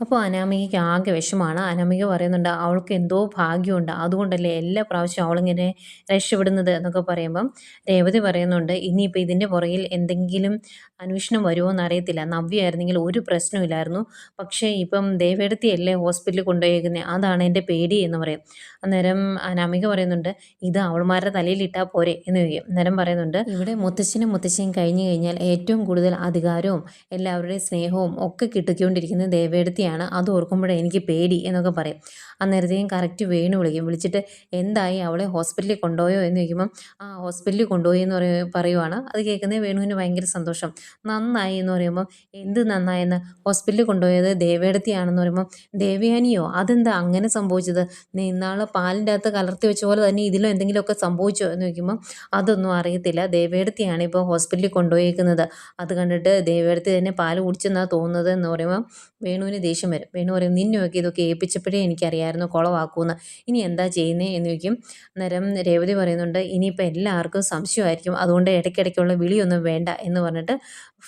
അപ്പോൾ അനാമികയ്ക്ക് ആകെ വിഷമാണ്. അനാമിക പറയുന്നുണ്ട് അവൾക്ക് എന്തോ ഭാഗ്യമുണ്ട്. അതുകൊണ്ടല്ലേ എല്ലാ പ്രാവശ്യവും അവളിങ്ങനെ രക്ഷപ്പെടുന്നത്? എന്നൊക്കെ പറയുമ്പം രേവതി പറയുന്നുണ്ട് ഇനിയിപ്പോൾ ഇതിന്റെ പുറകിൽ എന്തെങ്കിലും അന്വേഷണം വരുമോ എന്നറിയത്തില്ല. നവ്യായിരുന്നെങ്കിൽ ഒരു പ്രശ്നമില്ലായിരുന്നു പക്ഷേ ഇപ്പം ദേവേടത്തിയല്ലേ ഹോസ്പിറ്റലിൽ കൊണ്ടുപോയേക്കുന്നത് അതാണ് എന്റെ പേടി എന്ന് പറയും. അന്നേരം അനാമിക പറയുന്നുണ്ട് ഇത് അവൾമാരുടെ തലയിലിട്ടാൽ പോരെ എന്ന് ചോദിക്കും. അന്നേരം പറയുന്നുണ്ട് ഇവിടെ മുത്തശ്ശനും മുത്തശ്ശിയും കഴിഞ്ഞു കഴിഞ്ഞാൽ ഏറ്റവും കൂടുതൽ അധികാരവും എല്ലാവരുടെയും സ്നേഹവും ഒക്കെ കിട്ടിക്കൊണ്ടിരിക്കുന്നത് ദേവേടത്തിയാണ് അത് ഓർക്കുമ്പോഴേ എനിക്ക് പേടി എന്നൊക്കെ പറയും. അന്നേരത്തേക്കും കറക്റ്റ് വേണു വിളിക്കും. വിളിച്ചിട്ട് എന്തായി? അവളെ ഹോസ്പിറ്റലിൽ കൊണ്ടുപോയോ എന്ന് ചോദിക്കുമ്പം ആ ഹോസ്പിറ്റലിൽ കൊണ്ടുപോയി എന്ന് പറയ പറയുവാണ്. അത് കേൾക്കുന്നത് വേണുവിന് ഭയങ്കര സന്തോഷം. നന്നായി എന്ന് പറയുമ്പം എന്ത് നന്നായെന്ന്? ഹോസ്പിറ്റലിൽ കൊണ്ടുപോയത് ദേവേടത്തിയാണെന്ന് പറയുമ്പം ദേവയാനിയോ? അതെന്താ അങ്ങനെ സംഭവിച്ചത്? നിന്നാൾ പാലിന്റെ അകത്ത് കലർത്തി വെച്ച പോലെ തന്നെ ഇതിലും എന്തെങ്കിലുമൊക്കെ സംഭവിച്ചോ എന്ന് ചോദിക്കുമ്പം അതൊന്നും അറിയത്തില്ല. ദേവേടത്തിയാണ് ഇപ്പോൾ ഹോസ്പിറ്റലിൽ കൊണ്ടുപോയേക്കുന്നത്. അത് കണ്ടിട്ട് ദേവേടത്തി തന്നെ പാൽ കുടിച്ചെന്നാണ് തോന്നുന്നത് എന്ന് പറയുമ്പോൾ വേണുവിന് ദേഷ്യം വരും. വേണു പറയും നിന്നെയൊക്കെ ഇതൊക്കെ ഏൽപ്പിച്ചപ്പോഴേ എനിക്കറിയായിരുന്നു കുളമാക്കുമെന്ന് ഇനി എന്താ ചെയ്യുന്നത് എന്ന് ചോദിക്കും. അന്നേരം രേവതി പറയുന്നുണ്ട് ഇനിയിപ്പോൾ എല്ലാവർക്കും സംശയമായിരിക്കും. അതുകൊണ്ട് ഇടയ്ക്കിടയ്ക്കുള്ള വിളിയൊന്നും വേണ്ട എന്ന് പറഞ്ഞിട്ട്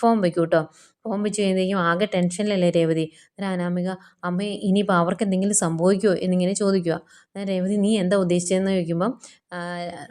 ഫോം വയ്ക്കും കേട്ടോ ഫോം വെച്ച് കഴിയുമ്പോഴേക്കും ആകെ ടെൻഷനിലല്ലേ രേവതി? അന്നേരം അനാമിക അമ്മേ ഇനിയിപ്പോൾ അവർക്ക് എന്തെങ്കിലും സംഭവിക്കുമോ എന്നിങ്ങനെ ചോദിക്കുക രേവതി നീ എന്താ ഉദ്ദേശിച്ചതെന്ന് ചോദിക്കുമ്പം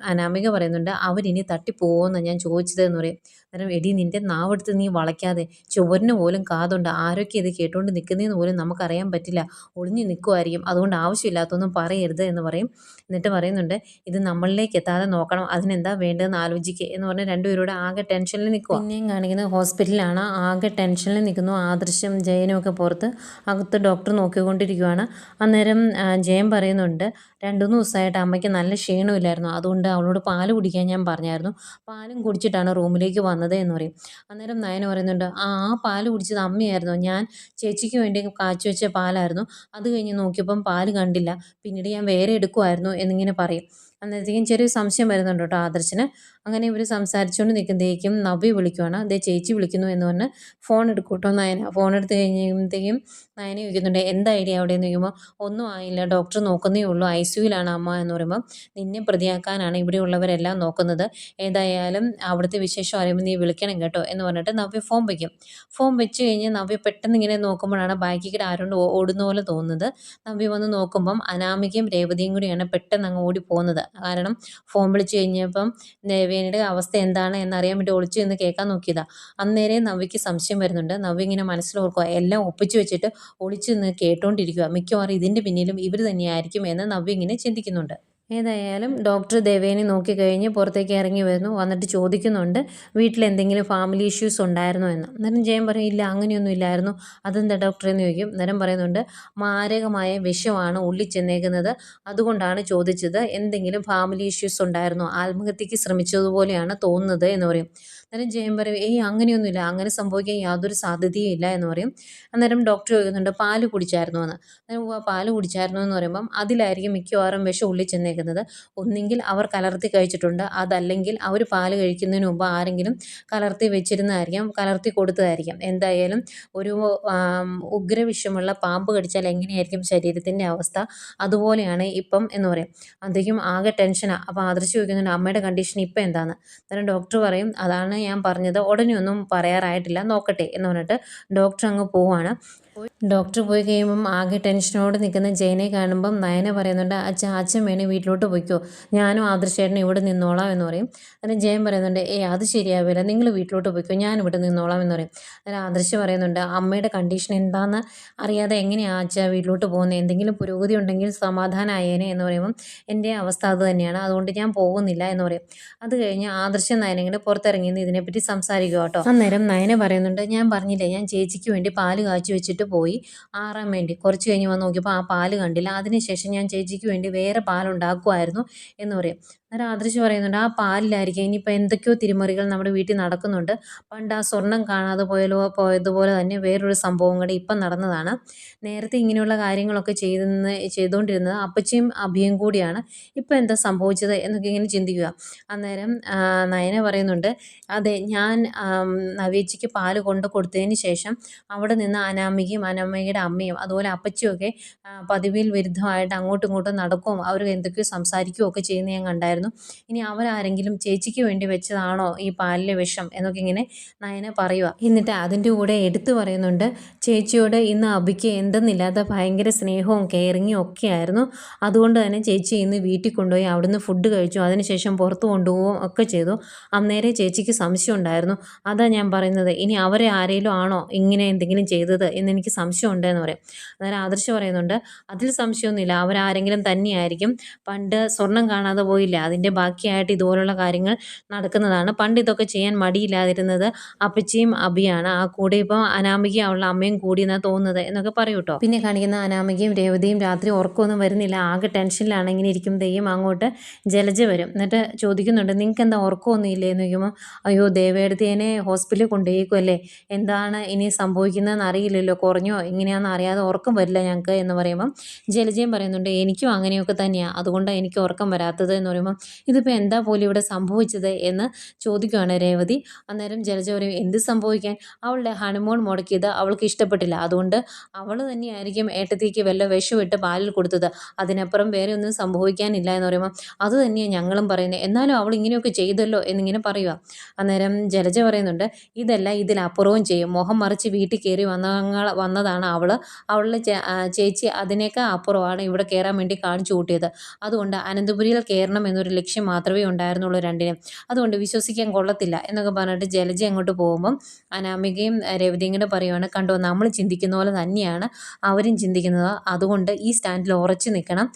അനാമിക പറയുന്നുണ്ട് അവരിനി തട്ടിപ്പോകുമെന്നാണ് ഞാൻ ചോദിച്ചത് എന്ന് പറയും. അന്നേരം എടി നിന്റെ നാവെടുത്ത് നീ വളയ്ക്കാതെ ചുവരിന് പോലും കാതുണ്ട് ആരൊക്കെ ഇത് കേട്ടുകൊണ്ട് നിൽക്കുന്നതെന്ന് പോലും നമുക്കറിയാൻ പറ്റില്ല ഒളിഞ്ഞു നിൽക്കുമായിരിക്കും അതുകൊണ്ട് ആവശ്യമില്ലാത്തൊന്നും പറയരുത് എന്ന് പറയും. എന്നിട്ട് പറയുന്നുണ്ട് ഇത് നമ്മളിലേക്ക് എത്താതെ നോക്കണം അതിനെന്താ വേണ്ടതെന്ന് ആലോചിക്കുക എന്ന് പറഞ്ഞ് രണ്ടുപേരോട് ആകെ ടെൻഷനിൽ നിൽക്കുക പിന്നെയും കാണിക്കുന്നത് ഹോസ്പിറ്റലിലാണ് ആകെ ടെൻഷനിൽ നിൽക്കുന്നു ആദർശം ജയനും ഒക്കെ പുറത്ത് അകത്ത് ഡോക്ടർ നോക്കിക്കൊണ്ടിരിക്കുകയാണ് അന്നേരം ജയൻ പറയുന്നുണ്ട് രണ്ടു മൂന്ന് ദിവസമായിട്ട് അമ്മയ്ക്ക് നല്ല ക്ഷീണമില്ലായിരുന്നു. അതുകൊണ്ട് അവളോട് പാൽ കുടിക്കാൻ ഞാൻ പറഞ്ഞായിരുന്നു. പാലും കുടിച്ചിട്ടാണ് റൂമിലേക്ക് വന്നത് എന്ന് പറയും. അന്നേരം നയന പറയുന്നുണ്ട് ആ പാൽ കുടിച്ചത് അമ്മയായിരുന്നു. ഞാൻ ചേച്ചിക്ക് വേണ്ടി കാച്ചു വെച്ച പാലായിരുന്നു. അത് കഴിഞ്ഞ് നോക്കിയപ്പം പാൽ കണ്ടില്ല. പിന്നീട് ഞാൻ വേറെ എടുക്കുമായിരുന്നു എന്നിങ്ങനെ പറയും. അന്നേരത്തേക്കും ചെറിയ സംശയം വരുന്നുണ്ട് കേട്ടോ ആദർശന്. അങ്ങനെ ഇവർ സംസാരിച്ചുകൊണ്ട് നിൽക്കുമ്പോഴേക്കും നവ്യ വിളിക്കുവാണ്. അതേ ചേച്ചി വിളിക്കുന്നു എന്ന് പറഞ്ഞ് ഫോൺ എടുക്കൂട്ടോ കേട്ടോ നയന. ഫോൺ എടുത്ത് കഴിയുമ്പോഴത്തേക്കും നയന ചോദിക്കുന്നുണ്ട് ഐഡിയ അവിടെ എന്ന് ചോദിക്കുമ്പോൾ ഒന്നും ആയില്ല ഡോക്ടർ നോക്കുന്നേ ഉള്ളൂ ഐ സിയുലാണ് അമ്മ എന്ന് പറയുമ്പോൾ നിന്നെ പ്രതിയാക്കാനാണ് ഇവിടെയുള്ളവരെല്ലാം നോക്കുന്നത്. ഏതായാലും അവിടുത്തെ വിശേഷം അറിയുമ്പോൾ നീ വിളിക്കണം കേട്ടോ എന്ന് പറഞ്ഞിട്ട് നവ്യ ഫോം വയ്ക്കും ഫോം വെച്ച് കഴിഞ്ഞ് നവ്യ പെട്ടെന്ന് ഇങ്ങനെ നോക്കുമ്പോഴാണ് ബാക്കിക്കിടെ ആരോണ്ട് ഓടുന്ന പോലെ തോന്നുന്നത്. നവ്യ വന്ന് നോക്കുമ്പം അനാമികയും രേവതിയും കൂടിയാണ് പെട്ടെന്ന് അങ്ങ് ഓടി പോകുന്നത്. കാരണം ഫോം വിളിച്ചു കഴിഞ്ഞപ്പം ദേവേനിയുടെ അവസ്ഥ എന്താണ് എന്നറിയാൻ വേണ്ടി ഒളിച്ചു നിന്ന് കേൾക്കാൻ നോക്കിയതാണ് അന്നേരെ നവ്യക്ക് സംശയം വരുന്നുണ്ട്. നവ്യ ഇങ്ങനെ മനസ്സിലോർക്കുക എല്ലാം ഒപ്പിച്ചു വെച്ചിട്ട് ഒളിച്ചു നിന്ന് കേട്ടോണ്ടിരിക്കുക മിക്കവാറും ഇതിന്റെ പിന്നിലും ഇവർ തന്നെയായിരിക്കും എന്ന് നവ്യ ഇങ്ങനെ ചിന്തിക്കുന്നുണ്ട്. ഏതായാലും ഡോക്ടർ ദേവേനെ നോക്കിക്കഴിഞ്ഞ് പുറത്തേക്ക് ഇറങ്ങി വരുന്നു. വന്നിട്ട് ചോദിക്കുന്നുണ്ട് വീട്ടിൽ എന്തെങ്കിലും ഫാമിലി ഇഷ്യൂസ് ഉണ്ടായിരുന്നോ എന്ന്? അന്നേരം ജയൻ പറയും ഇല്ല അങ്ങനെയൊന്നും ഇല്ലായിരുന്നു. അതെന്താ ഡോക്ടർ എന്ന് ചോദിക്കും. പറയുന്നുണ്ട് മാരകമായ വിഷമാണ് ഉള്ളിൽ ചെന്നേക്കുന്നത്. അതുകൊണ്ടാണ് ചോദിച്ചത്. എന്തെങ്കിലും ഫാമിലി ഇഷ്യൂസ് ഉണ്ടായിരുന്നോ? ആത്മഹത്യക്ക് ശ്രമിച്ചതുപോലെയാണ് തോന്നുന്നത് എന്ന് പറയും. അന്നേരം ജയൻ പറയും ഏയ് അങ്ങനെയൊന്നുമില്ല. അങ്ങനെ സംഭവിക്കാൻ യാതൊരു സാധ്യതയും ഇല്ല എന്ന് പറയും. അന്നേരം ഡോക്ടർ ചോദിക്കുന്നുണ്ട് പാൽ കുടിച്ചായിരുന്നു എന്ന്. അന്നേരം പാൽ കുടിച്ചായിരുന്നു എന്ന് പറയുമ്പം അതിലായിരിക്കും മിക്കവാറും വിഷം ഉള്ളിൽ ചെന്നേക്കുന്നത്. ഒന്നെങ്കിൽ അവർ കലർത്തി കഴിച്ചിട്ടുണ്ട്. അതല്ലെങ്കിൽ അവർ പാൽ കഴിക്കുന്നതിന് മുമ്പ് ആരെങ്കിലും കലർത്തി വെച്ചിരുന്നതായിരിക്കാം കലർത്തി കൊടുത്തതായിരിക്കാം. എന്തായാലും ഒരു ഉഗ്രവിഷമുള്ള പാമ്പ് കടിച്ചാൽ എങ്ങനെയായിരിക്കും ശരീരത്തിന്റെ അവസ്ഥ? അതുപോലെയാണ് ഇപ്പം എന്ന് പറയും. അധികം ആകെ ടെൻഷനാണ് അപ്പോൾ ആദർശ് ചോദിക്കുന്നുണ്ട് അമ്മയുടെ കണ്ടീഷൻ ഇപ്പം എന്താണ് അന്നേരം ഡോക്ടർ പറയും അതാണ് ഞാൻ പറഞ്ഞത് ഉടനെ ഒന്നും പറയാറായിട്ടില്ല. നോക്കട്ടെ എന്ന് പറഞ്ഞിട്ട് ഡോക്ടർ അങ്ങ് പോവാണ്. ഡോക്ടർ പോയി കഴിയുമ്പം ആകെ ടെൻഷനോട് നിൽക്കുന്ന ജയനെ കാണുമ്പം നയന പറയുന്നുണ്ട് അച്ഛൻ അച്ഛൻ വേണേ വീട്ടിലോട്ട് പോയിക്കോ. ഞാനും ആദർശേട്ടനും ഇവിടെ നിന്നോളാം എന്ന് പറയും. അന്നേരം ജയൻ പറയുന്നുണ്ട് ഏ അത് ശരിയാവില്ല. നിങ്ങൾ വീട്ടിലോട്ട് പോയിക്കോ. ഞാൻ ഇവിടെ നിന്നോളാം എന്ന് പറയും. അന്നേരം ആദർശ് പറയുന്നുണ്ട് അമ്മയുടെ കണ്ടീഷൻ എന്താണെന്ന് അറിയാതെ എങ്ങനെയാണ് അച്ഛ വീട്ടിലോട്ട് പോകുന്നത് എന്തെങ്കിലും പുരോഗതി ഉണ്ടെങ്കിൽ സമാധാനമായേനെ എന്ന് പറയുമ്പം എന്റെ അവസ്ഥ അത് തന്നെയാണ്. അതുകൊണ്ട് ഞാൻ പോകുന്നില്ല എന്ന് പറയും. അത് കഴിഞ്ഞ് ആദർശ നയനങ്ങനെ പുറത്തിറങ്ങിയെന്ന് ഇതിനെപ്പറ്റി സംസാരിക്കുക കേട്ടോ. അന്നേരം നയന പറയുന്നുണ്ട് ഞാൻ പറഞ്ഞില്ലേ ഞാൻ ചേച്ചിക്ക് വേണ്ടി പാൽ കാച്ചു വെച്ചിട്ട് പോയി ആറാൻ വേണ്ടി. കുറച്ച് കഴിഞ്ഞ് വന്ന് നോക്കിയപ്പോൾ ആ പാൽ കണ്ടില്ല. അതിനുശേഷം ഞാൻ ചേച്ചിക്ക് വേണ്ടി വേറെ പാലുണ്ടാക്കുമായിരുന്നു എന്ന് പറയും. അന്നേരം ആദർശ് പറയുന്നുണ്ട് ആ പാലിലായിരിക്കും. ഇനിയിപ്പോൾ എന്തൊക്കെയോ തിരിമറികൾ നമ്മുടെ വീട്ടിൽ നടക്കുന്നുണ്ട്. പണ്ട് ആ സ്വർണം കാണാതെ പോയാലോ പോയതുപോലെ തന്നെ വേറൊരു സംഭവം കൂടി ഇപ്പം നടന്നതാണ്. നേരത്തെ ഇങ്ങനെയുള്ള കാര്യങ്ങളൊക്കെ ചെയ്തെന്ന് ചെയ്തുകൊണ്ടിരുന്നത് അപ്പച്ചയും അഭിയും കൂടിയാണ്. ഇപ്പം എന്താ സംഭവിച്ചത് എന്നൊക്കെ ഇങ്ങനെ ചിന്തിക്കുക. അന്നേരം നയന പറയുന്നുണ്ട് അതെ ഞാൻ നവീച്ചയ്ക്ക് പാൽ കൊണ്ട് കൊടുത്തതിന് ശേഷം അവിടെ നിന്ന് അനാമികയും അനാമികയുടെ അമ്മയും അതുപോലെ അപ്പച്ചിയൊക്കെ പതിവിൽ വിരുദ്ധമായിട്ട് അങ്ങോട്ടും ഇങ്ങോട്ടും നടക്കുകയും അവർ എന്തൊക്കെയോ സംസാരിക്കുകയും ഒക്കെ ചെയ്യുന്നത് ഞാൻ കണ്ടായിരുന്നു. പറയുന്നു. ഇനി അവരാരെങ്കിലും ചേച്ചിക്ക് വേണ്ടി വെച്ചതാണോ ഈ പാലിലെ വിഷം എന്നൊക്കെ ഇങ്ങനെ നയന പറയുക എന്നിട്ട് അതിന്റെ കൂടെ എടുത്തു പറയുന്നുണ്ട്. ചേച്ചിയോട് ഇന്ന് അബിക്ക് എന്തെന്നില്ലാത്ത ഭയങ്കര സ്നേഹവും കെയറിങ്ങും ഒക്കെ ആയിരുന്നു. അതുകൊണ്ട് തന്നെ ചേച്ചി ഇന്ന് വീട്ടിൽ കൊണ്ടുപോയി അവിടുന്ന് ഫുഡ് കഴിച്ചു. അതിനുശേഷം പുറത്തു കൊണ്ടുപോകുകയും ഒക്കെ ചെയ്തു. അന്നേരെ ചേച്ചിക്ക് സംശയം ഉണ്ടായിരുന്നു. അതാ ഞാൻ പറയുന്നത്. ഇനി അവരെ ആരെങ്കിലും ആണോ ഇങ്ങനെ എന്തെങ്കിലും ചെയ്തത് എന്ന് എനിക്ക് സംശയം ഉണ്ടെന്ന് പറയും. അന്നേരം ആദർശ് പറയുന്നുണ്ട്. അതിൽ സംശയമൊന്നുമില്ല. അവരാരെങ്കിലും തന്നെയായിരിക്കും. പണ്ട് സ്വർണം കാണാതെ പോയില്ല? അതിന്റെ ബാക്കിയായിട്ട് ഇതുപോലുള്ള കാര്യങ്ങൾ നടക്കുന്നതാണ്. പണ്ട് ഇതൊക്കെ ചെയ്യാൻ മടിയില്ലാതിരുന്നത് അപ്പച്ചിയും അബിയാണ്. ആ കൂടെ ഇപ്പോൾ അനാമിക അവളുടെ അമ്മയും കൂടി എന്നാണ് തോന്നുന്നത് എന്നൊക്കെ പറയൂ കേട്ടോ പിന്നെ കാണിക്കുന്ന അനാമികയും രേവതിയും രാത്രി ഉറക്കമൊന്നും വരുന്നില്ല. ആകെ ടെൻഷനിലാണ് ഇങ്ങനെ ദൈവം അങ്ങോട്ട് ജലജ വരും. എന്നിട്ട് ചോദിക്കുന്നുണ്ട് നിങ്ങൾക്ക് എന്താ ഉറക്കമൊന്നും ഇല്ലേ എന്ന് ചോദിക്കുമ്പോൾ അയ്യോ ദേവേടത്തേനെ ഹോസ്പിറ്റലിൽ കൊണ്ടുപോയിക്കുമല്ലേ എന്താണ് ഇനി സംഭവിക്കുന്നതെന്ന് അറിയില്ലല്ലോ. കുറഞ്ഞോ? ഇങ്ങനെയാണെന്ന് അറിയാതെ ഉറക്കം വരില്ല ഞങ്ങൾക്ക് എന്ന് പറയുമ്പം ജലജയും പറയുന്നുണ്ട് എനിക്കും അങ്ങനെയൊക്കെ തന്നെയാണ് അതുകൊണ്ടാണ് എനിക്ക് ഉറക്കം വരാത്തത്. എന്ന് പറയുമ്പം ഇതിപ്പോൾ എന്താ പോലും ഇവിടെ സംഭവിച്ചത് എന്ന് ചോദിക്കുകയാണ് രേവതി. അന്നേരം ജലജ പറയും എന്ത് സംഭവിക്കാൻ? അവളുടെ ഹണിമോൺ മുടക്കിയത് അവൾക്ക് ഇഷ്ടപ്പെട്ടില്ല. അതുകൊണ്ട് അവൾ തന്നെയായിരിക്കും ഏട്ടത്തേക്ക് വല്ല വിഷമിട്ട് പാലിൽ കൊടുത്തത്. അതിനപ്പുറം വേറെ ഒന്നും സംഭവിക്കാനില്ല എന്ന് പറയുമ്പോൾ അത് തന്നെയാണ് ഞങ്ങളും പറയുന്നത് എന്നാലും അവൾ ഇങ്ങനെയൊക്കെ ചെയ്തല്ലോ എന്നിങ്ങനെ പറയുക അന്നേരം ജലജ പറയുന്നുണ്ട് ഇതല്ല ഇതിലപ്പുറവും ചെയ്യും. മുഖം മറിച്ച് വീട്ടിൽ കയറി വന്ന വന്നതാണ് അവൾ അവളുടെ ചേച്ചി അതിനേക്കാൾ അപ്പുറമാണ് ഇവിടെ കയറാൻ വേണ്ടി കാണിച്ചു കൂട്ടിയത്. അതുകൊണ്ട് അനന്തപുരിയിൽ കയറണം എന്നൊരു ലക്ഷ്യം മാത്രമേ ഉണ്ടായിരുന്നുള്ളൂ രണ്ടിനും. അതുകൊണ്ട് വിശ്വസിക്കാൻ കൊള്ളത്തില്ല എന്നൊക്കെ പറഞ്ഞിട്ട് ജലജ അങ്ങോട്ട് പോകുമ്പം അനാമികയും രവിതയും കൂടെ പറയുവാണ് കണ്ടോ നമ്മൾ ചിന്തിക്കുന്ന പോലെ തന്നെയാണ് അവരും ചിന്തിക്കുന്നത്. അതുകൊണ്ട് ഈ സ്റ്റാൻഡിൽ ഉറച്ചു നിൽക്കണം.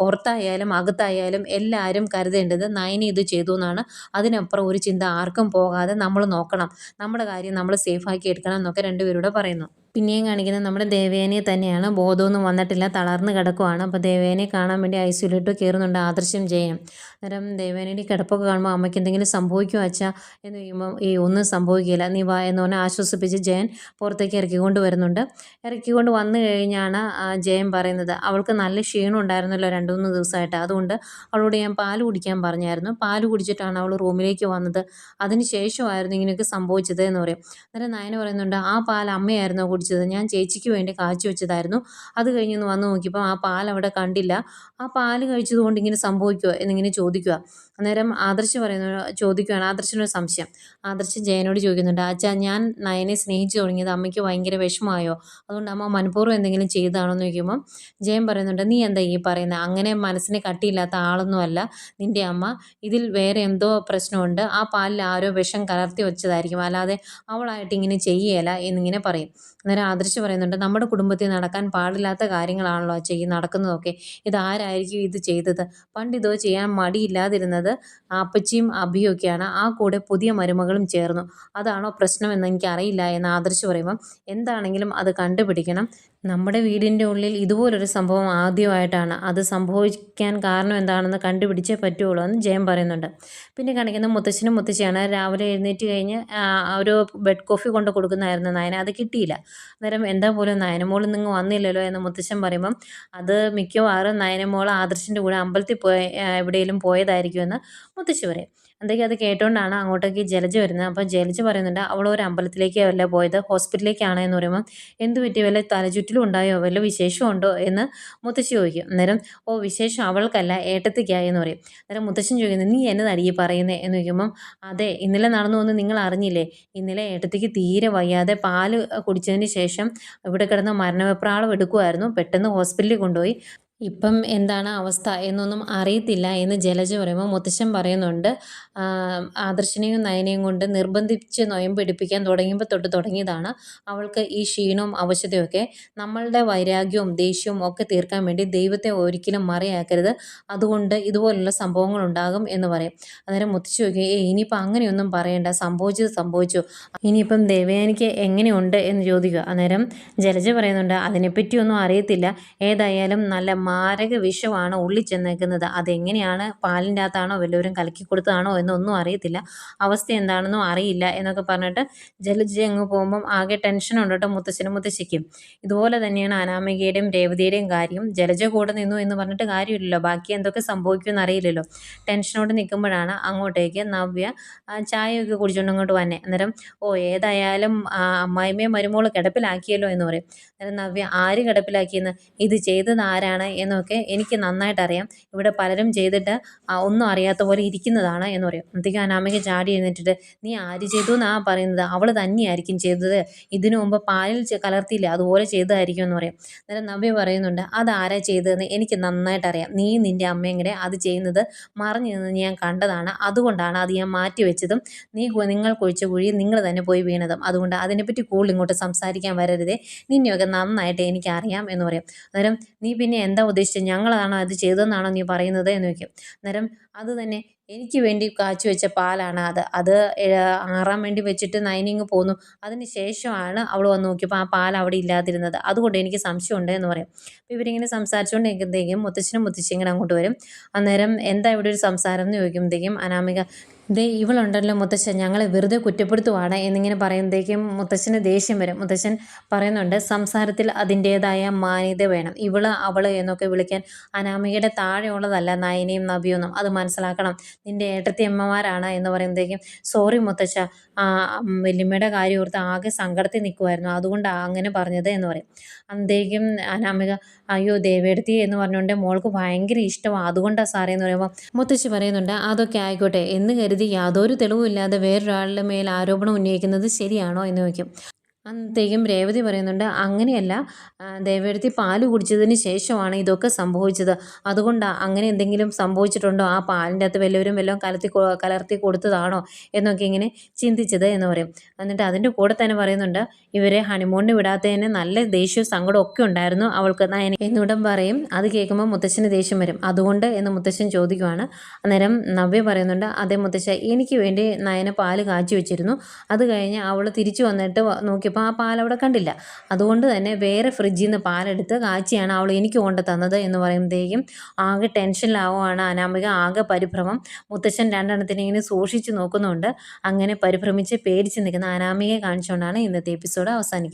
പുറത്തായാലും അകത്തായാലും എല്ലാവരും കരുതേണ്ടത് നയനി ഇത് ചെയ്തു എന്നാണ്. അതിനപ്പുറം ഒരു ചിന്ത ആർക്കും പോകാതെ നമ്മൾ നോക്കണം. നമ്മുടെ കാര്യം നമ്മൾ സേഫാക്കി എടുക്കണം എന്നൊക്കെ രണ്ടുപേരൂടെ പറയുന്നു. പിന്നെയും കാണിക്കുന്നത് നമ്മുടെ ദേവേനെ തന്നെയാണ്. ബോധമൊന്നും വന്നിട്ടില്ല. തളർന്ന് കിടക്കുവാണ്. അപ്പോൾ ദേവേനെ കാണാൻ വേണ്ടി ഐ സിയിലിട്ട് കയറുന്നുണ്ട് ആദർശം ചെയ്യണം അന്നേരം ദേവേനയുടെ കിടപ്പൊക്കെ കാണുമ്പോൾ അമ്മയ്ക്ക് എന്തെങ്കിലും സംഭവിക്കുമോ അച്ഛാ എന്ന് ചോദിക്കുമ്പോൾ ഈ ഒന്നും സംഭവിക്കില്ല. നീ വാ എന്ന് പറഞ്ഞാൽ ആശ്വസിപ്പിച്ച് ജയൻ പുറത്തേക്ക് ഇറക്കിക്കൊണ്ട് വരുന്നുണ്ട്. ഇറക്കിക്കൊണ്ട് വന്നു കഴിഞ്ഞാണ് ജയൻ പറയുന്നത് അവൾക്ക് നല്ല ക്ഷീണം ഉണ്ടായിരുന്നല്ലോ രണ്ട് മൂന്ന് ദിവസമായിട്ട്. അതുകൊണ്ട് അവളോട് ഞാൻ പാൽ കുടിക്കാൻ പറഞ്ഞായിരുന്നു. പാൽ കുടിച്ചിട്ടാണ് അവൾ റൂമിലേക്ക് വന്നത്. അതിന് ശേഷമായിരുന്നു ഇങ്ങനെയൊക്കെ സംഭവിച്ചത് എന്ന് പറയും. അന്നേരം നയന പറയുന്നുണ്ട് ആ പാൽ അമ്മയായിരുന്നോ കുടിച്ചത്. ഞാൻ ചേച്ചിക്ക് വേണ്ടി കാച്ചി വെച്ചതായിരുന്നു. അത് കഴിഞ്ഞൊന്ന് വന്ന് നോക്കിയപ്പോൾ ആ പാൽ അവിടെ കണ്ടില്ല. ആ പാൽ കഴിച്ചതുകൊണ്ട് ഇങ്ങനെ സംഭവിക്കുമോ എന്നിങ്ങനെ ചോദിക്കുക അന്നേരം ആദർശ് പറയുന്നു ചോദിക്കുകയാണ് ആദർശിനൊരു സംശയം. ആദർശ് ജയനോട് ചോദിക്കുന്നുണ്ട് അച്ഛാ ഞാൻ നയനെ സ്നേഹിച്ചു തുടങ്ങിയത് അമ്മയ്ക്ക് ഭയങ്കര വിഷമമായോ? അതുകൊണ്ട് അമ്മ മനഃപൂർവം എന്തെങ്കിലും ചെയ്താണോ എന്ന് ചോദിക്കുമ്പം ജയൻ പറയുന്നുണ്ട് നീ എന്താ ഈ പറയുന്നത് അങ്ങനെ മനസ്സിന് കട്ടിയില്ലാത്ത ആളൊന്നുമല്ല. നിന്റെ അമ്മ ഇതിൽ വേറെ എന്തോ പ്രശ്നമുണ്ട്. ആ പാലിൽ ആരോ വിഷം കലർത്തി വെച്ചതായിരിക്കും. അല്ലാതെ അവളായിട്ട് ഇങ്ങനെ ചെയ്യേല എന്നിങ്ങനെ പറയും. അന്നേരം ആദർശ് പറയുന്നുണ്ട് നമ്മുടെ കുടുംബത്തിൽ നടക്കാൻ പാടില്ലാത്ത കാര്യങ്ങളാണല്ലോ ചെയ്യും നടക്കുന്നതൊക്കെ. ഇതാരായിരിക്കും ഇത് ചെയ്തത്? പണ്ട് ഇതോ ചെയ്യാൻ മടിയില്ലാതിരുന്നത് അപ്പച്ചിയും അഭിയൊക്കെയാണ് ആ കൂടെ പുതിയ മരുമകളും ചേർന്നു. അതാണോ പ്രശ്നമെന്ന് എനിക്കറിയില്ല എന്ന് ആദർശ് പറയുമ്പം എന്താണെങ്കിലും അത് കണ്ടുപിടിക്കണം. നമ്മുടെ വീടിന്റെ ഉള്ളിൽ ഇതുപോലൊരു സംഭവം ആദ്യമായിട്ടാണ്. അത് സംഭവിക്കാൻ കാരണം എന്താണെന്ന് കണ്ടുപിടിച്ചേ പറ്റുള്ളൂ എന്ന് ജയം പറയുന്നുണ്ട്. പിന്നെ കാണിക്കുന്ന മുത്തശ്ശനും മുത്തശ്ശിയാണ്. രാവിലെ എഴുന്നേറ്റ് കഴിഞ്ഞ് ഒരു ബെഡ് കോഫി കൊണ്ട് കൊടുക്കുന്നതായിരുന്നു നയന. അത് കിട്ടിയില്ല. അന്നേരം എന്താ പോലും നയനമോൾ നിങ്ങൾ വന്നില്ലല്ലോ എന്ന് മുത്തശ്ശൻ പറയുമ്പം അത് മിക്കവാറും നയനമോൾ ആദർശിന്റെ കൂടെ അമ്പലത്തിൽ പോയ എവിടെയെങ്കിലും പോയതായിരിക്കുമെന്ന് മുത്തശ്ശി പറയും. എന്തൊക്കെ അത് കേട്ടുകൊണ്ടാണ് അങ്ങോട്ടേക്ക് ജലജ വരുന്നത്. അപ്പോൾ ജലജ പറയുന്നുണ്ട് അവൾ ഒരു അമ്പലത്തിലേക്ക് അല്ല പോയത്? ഹോസ്പിറ്റലിലേക്കാണ് എന്ന് പറയുമ്പോൾ എന്ത് പറ്റി? വല്ല തലചുറ്റിലും ഉണ്ടായോ? വല്ല വിശേഷം ഉണ്ടോ? എന്ന് മുത്തശ്ശി ചോദിക്കും. അന്നേരം ഓ വിശേഷം അവൾക്കല്ല ഏട്ടത്തിക്കായി എന്ന് പറയും. അന്നേരം മുത്തശ്ശൻ ചോദിക്കുന്നത് നീ എന്നെ ഈ പറയുന്നത് എന്ന് ചോദിക്കുമ്പം അതെ ഇന്നലെ നടന്നു വന്ന് നിങ്ങൾ അറിഞ്ഞില്ലേ? ഇന്നലെ ഏട്ടത്തിക്ക് തീരെ വയ്യാതെ പാൽ കുടിച്ചതിന് ശേഷം ഇവിടെ കിടന്ന മരണവെപ്രാളം എടുക്കുമായിരുന്നു പെട്ടെന്ന് ഹോസ്പിറ്റലിൽ കൊണ്ടുപോയി. ഇപ്പം എന്താണ് അവസ്ഥ എന്നൊന്നും അറിയത്തില്ല എന്ന് ജലജ പറയുമ്പോൾ മുത്തശ്ശൻ പറയുന്നുണ്ട്. ആദർശനെയും നയനെയും കൊണ്ട് നിർബന്ധിച്ച് നൊയമ്പെടുപ്പിക്കാൻ തുടങ്ങിയപ്പോൾ തൊട്ട് തുടങ്ങിയതാണ്. അവൾക്ക് ഈ ക്ഷീണവും അവശതയൊക്കെ നമ്മളുടെ വൈരാഗ്യവും ദേഷ്യവും ഒക്കെ തീർക്കാൻ വേണ്ടി ദൈവത്തെ ഒരിക്കലും മറയാക്കരുത്. അതുകൊണ്ട് ഇതുപോലുള്ള സംഭവങ്ങൾ ഉണ്ടാകും എന്ന് പറയും. അന്നേരം മുത്തശ്ശി ചോദിക്കും ഏ ഇനിയിപ്പോൾ അങ്ങനെയൊന്നും പറയണ്ട. സംഭവിച്ചത് സംഭവിച്ചു. ഇനിയിപ്പം ദേവയാനിക്ക് എങ്ങനെയുണ്ട്? എന്ന് ചോദിക്കുക. അന്നേരം ജലജ പറയുന്നുണ്ട് അതിനെപ്പറ്റിയൊന്നും അറിയത്തില്ല. ഏതായാലും നല്ല മാരക വിഷമാണ് ഉള്ളിൽ ചെന്നേക്കുന്നത്. അതെങ്ങനെയാണ് പാലിന്റെ അകത്താണോ വല്ലവരും കലക്കി കൊടുത്തതാണോ എന്നൊന്നും അറിയത്തില്ല. അവസ്ഥ എന്താണെന്നും അറിയില്ല എന്നൊക്കെ പറഞ്ഞിട്ട് ജലജ അങ്ങ് പോകുമ്പം ആകെ ടെൻഷൻ ഉണ്ട് മുത്തശ്ശനും മുത്തശ്ശിക്കും. ഇതുപോലെ തന്നെയാണ് അനാമികയുടെയും രേവതിയുടെയും കാര്യം. ജലജ കൂടെ നിന്നു എന്ന് പറഞ്ഞിട്ട് കാര്യമില്ലല്ലോ. ബാക്കി എന്തൊക്കെ സംഭവിക്കുമെന്ന് അറിയില്ലല്ലോ. ടെൻഷനോട് നിൽക്കുമ്പോഴാണ് അങ്ങോട്ടേക്ക് നവ്യ ചായയൊക്കെ കുടിച്ചുകൊണ്ട് അങ്ങോട്ട് വന്നെ. അന്നേരം ഓ ഏതായാലും അമ്മായിമ്മയും മരുമോൾ കിടപ്പിലാക്കിയല്ലോ എന്ന് പറയും. അന്നേരം നവ്യ ആര് കിടപ്പിലാക്കിയെന്ന്? ഇത് ചെയ്തത് ആരാണ്? എന്നൊക്കെ എനിക്ക് നന്നായിട്ട് അറിയാം ഇവിടെ പലരും ചെയ്തിട്ട് ഒന്നും അറിയാത്ത പോലെ ഇരിക്കുന്നതാണ് എന്ന് പറയും. അപ്പോഴത്തേക്കും അനാമിക ചാടി എഴുന്നേറ്റിട്ട് നീ ആര് ചെയ്തു എന്നാ പറയുന്നത്? അവൾ തന്നെയായിരിക്കും ചെയ്തത്. ഇതിനു മുമ്പ് പാലിൽ കലർത്തിയില്ല അതുപോലെ ചെയ്തതായിരിക്കും എന്ന് പറയും. അന്നേരം നവ്യ പറയുന്നുണ്ട് അത് അതാരാ ചെയ്തതെന്ന് എനിക്ക് നന്നായിട്ട് അറിയാം നീ നിന്റെ അമ്മയും കൂടെ അത് ചെയ്യുന്നത് മറിഞ്ഞു നിന്ന് ഞാൻ കണ്ടതാണ്. അതുകൊണ്ടാണ് അത് ഞാൻ മാറ്റി വെച്ചതും. നീ നിങ്ങൾ കുഴിച്ച കുഴി നിങ്ങൾ തന്നെ പോയി വീണതും. അതുകൊണ്ട് അതിനെപ്പറ്റി കൂടുതൽ ഇങ്ങോട്ട് സംസാരിക്കാൻ വരരുതേ. നിന്നെയൊക്കെ നന്നായിട്ട് എനിക്കറിയാം എന്ന് പറയും. അന്നേരം നീ പിന്നെ എന്താ ഉദ്ദേശിച്ചത്? ഞങ്ങളാണോ അത് ചെയ്തതെന്നാണോ നീ പറയുന്നത് എന്ന് ചോദിക്കും. അന്നേരം അത് തന്നെ എനിക്ക് വേണ്ടി കാച്ചി വെച്ച പാലാണ് അത്. അത് ആറാൻ വേണ്ടി വെച്ചിട്ട് നൈനിങ് പോന്നു. അതിന് ശേഷമാണ് അവൾ വന്ന് നോക്കിയപ്പോൾ ആ പാൽ അവിടെ ഇല്ലാതിരുന്നത്. അതുകൊണ്ട് എനിക്ക് സംശയമുണ്ട് എന്ന് പറയും. അപ്പോൾ ഇവരിങ്ങനെ സംസാരിച്ചുകൊണ്ടിരിക്കുമ്പോഴത്തേക്കും മുത്തച്ഛനും മുത്തശ്ശിയും ഇങ്ങനെ അങ്ങോട്ട് വരും. അന്നേരം എന്താ ഇവിടെ ഒരു സംസാരം എന്ന് ചോദിക്കുമ്പോഴത്തേക്കും അനാമിക ദേ ഇവളുണ്ടല്ലോ മുത്തശ്ശൻ. ഞങ്ങളെ വെറുതെ കുറ്റപ്പെടുത്തുവാണ് എന്നിങ്ങനെ പറയുമ്പോഴത്തേക്കും മുത്തശ്ശന് ദേഷ്യം വരും. മുത്തശ്ശൻ പറയുന്നുണ്ട് സംസാരത്തിൽ അതിന്റേതായ മാന്യത വേണം. ഇവൾ അവൾ എന്നൊക്കെ വിളിക്കാൻ അനാമികയുടെ താഴെയുള്ളതല്ല നയനയും നബിയൊന്നും അത് മനസ്സിലാക്കണം. നിന്റെ ഏട്ടത്തി അമ്മമാരാണ് എന്ന് പറയുമ്പോഴത്തേക്കും സോറി മുത്തശ്ശ. വല്യമ്മയുടെ കാര്യം ഓർത്ത് ആകെ സങ്കടത്തിൽ നിൽക്കുമായിരുന്നു അതുകൊണ്ടാണ് അങ്ങനെ പറഞ്ഞത് എന്ന് പറയും. അന്തേക്കും അനാമിക അയ്യോ ദേവേടത്തി എന്ന് പറഞ്ഞുകൊണ്ട് മോൾക്ക് ഭയങ്കര ഇഷ്ടമാണ് അതുകൊണ്ടാണ് സാറേ എന്ന് പറയുമ്പോൾ മുത്തശ്ശി പറയുന്നുണ്ട് അതൊക്കെ ആയിക്കോട്ടെ. എന്ന് യാതൊരു തെളിവുമില്ലാതെ വേറൊരാളുടെ മേൽ ആരോപണം ഉന്നയിക്കുന്നത് ശരിയാണോ എന്ന് ചോദിക്കും. അന്നത്തേക്കും രേവതി പറയുന്നുണ്ട് അങ്ങനെയല്ല. ദേവേടത്തി പാൽ കുടിച്ചതിന് ശേഷമാണ് ഇതൊക്കെ സംഭവിച്ചത്. അതുകൊണ്ടാണ് അങ്ങനെ എന്തെങ്കിലും സംഭവിച്ചിട്ടുണ്ടോ? ആ പാലിന്റെ അകത്ത് വല്ലവരും വല്ലതും കലർത്തി കലർത്തി കൊടുത്തതാണോ? എന്നൊക്കെ ഇങ്ങനെ ചിന്തിച്ചത് എന്ന് പറയും. എന്നിട്ട് അതിന്റെ കൂടെ തന്നെ പറയുന്നുണ്ട് ഇവരെ ഹണിമൂണിന് വിടാത്തതിന് നല്ല ദേഷ്യവും സങ്കടവും ഒക്കെ ഉണ്ടായിരുന്നു. അവൾക്ക് നയന എന്നിവിടം പറയും. അത് കേൾക്കുമ്പോൾ മുത്തശ്ശന് ദേഷ്യം വരും. അതുകൊണ്ട്? എന്ന് മുത്തശ്ശൻ ചോദിക്കുവാണ്. അന്നേരം നവ്യ പറയുന്നുണ്ട് അതേ മുത്തശ്ശ എനിക്ക് വേണ്ടി നയന പാൽ കാച്ചി വെച്ചിരുന്നു. അത് കഴിഞ്ഞ് അവൾ തിരിച്ചു വന്നിട്ട് വ- നോക്കിയപ്പോൾ ആ പാൽ അവിടെ കണ്ടില്ല. അതുകൊണ്ട് തന്നെ വേറെ ഫ്രിഡ്ജിൽ നിന്ന് പാലെടുത്ത് കാച്ചിയാണ് അവൾ എനിക്ക് കൊണ്ട് തന്നത് എന്ന് പറയുമ്പോഴത്തേക്കും ആകെ ടെൻഷനിലാവുകയാണ് അനാമിക ആകെ പരിഭ്രമം. മുത്തച്ഛൻ രണ്ടെണ്ണത്തിനെ ഇങ്ങനെ സൂക്ഷിച്ച് നോക്കുന്നുണ്ട്. അങ്ങനെ പരിഭ്രമിച്ച് പേടിച്ച് നിൽക്കുന്ന അനാമികയെ കാണിച്ചുകൊണ്ടാണ് ഇന്നത്തെ എപ്പിസോഡ് അവസാനിക്കുന്നത്.